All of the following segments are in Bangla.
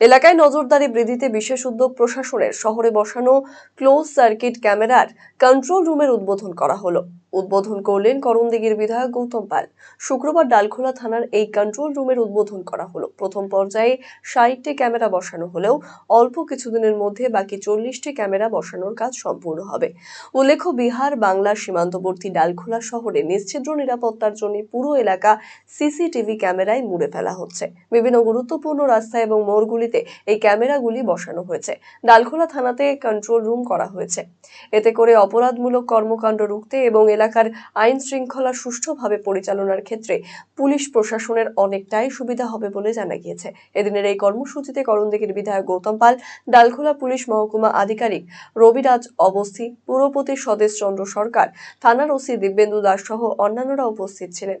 এলাকায় নজরদারি বৃদ্ধিতে বিশেষ উদ্যোগ প্রশাসনের। শহরে বসানো ক্লোজ সার্কিট ক্যামেরার কন্ট্রোল রুমের উদ্বোধন করা হলো। উদ্বোধন করলেন করণদিঘির বিধায়ক গৌতম পাল। শুক্রবার ডালখোলা থানার এই কন্ট্রোল রুমের উদ্বোধন করা হলো। প্রথম পর্যায়ে ষাটটি ক্যামেরা বসানো হলেও অল্প কিছুদিনের মধ্যে বাকি চল্লিশটি ক্যামেরা বসানোর কাজ সম্পূর্ণ হবে। উল্লেখ্য, বিহার বাংলার সীমান্তবর্তী ডালখোলা শহরে নিশ্ছিদ্র নিরাপত্তার জন্য পুরো এলাকা সিসিটিভি ক্যামেরায় মুড়ে ফেলা হচ্ছে। বিভিন্ন গুরুত্বপূর্ণ রাস্তা এবং মোড়গুলিতে এই ক্যামেরাগুলি বসানো হয়েছে। ডালখোলা থানাতে কন্ট্রোল রুম করা হয়েছে। এতে করে অপরাধমূলক কর্মকাণ্ড রুখতে এবং এলাকার আইন শৃঙ্খলা সুষ্ঠুভাবে পরিচালনার ক্ষেত্রে পুলিশ প্রশাসনের অনেকটাই সুবিধা হবে বলে জানা গিয়েছে। এদিনের এই কর্মসূচিতে করণদিঘির বিধায়ক গৌতম পাল, ডালখোলা পুলিশ মহকুমা আধিকারিক রবিরাজ অবস্থি, পুরপতি স্বদেশ চন্দ্র সরকার, থানার ওসি দিব্যেন্দু দাস সহ অন্যান্যরা উপস্থিত ছিলেন।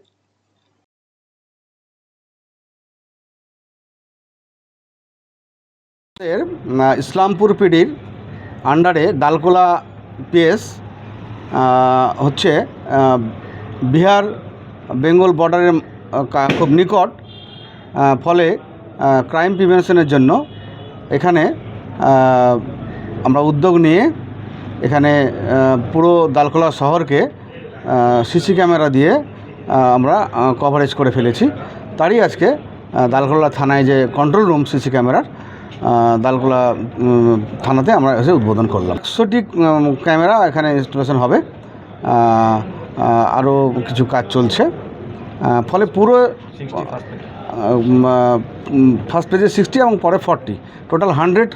ইসলামপুর পিডির আন্ডারে ডালকোলা পিএস হচ্ছে বিহার, বেঙ্গল বর্ডারের খুব নিকট ফলে ক্রাইম প্রিভেনশনের জন্য এখানে আমরা উদ্যোগ নিয়ে এখানে পুরো ডালখোলা শহরকে সিসি ক্যামেরা দিয়ে আমরা কভারেজ করে ফেলেছি। তারই আজকে ডালখোলা থানায় যে কন্ট্রোল রুম সিসি ক্যামেরার উম, থানাতে আমরা এসে উদ্বোধন করলাম। একশোটি ক্যামেরা এখানে ইনস্টলেশন হবে। আরও কিছু কাজ চলছে। ফলে পুরো ফার্স্ট পেজে সিক্সটি এবং পরে ফর্টি টোটাল হান্ড্রেড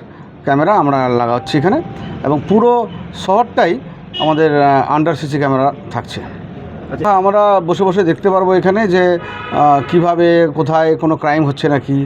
ক্যামেরা আমরা লাগাচ্ছি এখানে। এবং পুরো শহরটাই আমাদের আন্ডার সিসি ক্যামেরা থাকছে। আমরা বসে বসে দেখতে পারব এখানে যে কীভাবে কোথায় কোনো ক্রাইম হচ্ছে নাকি।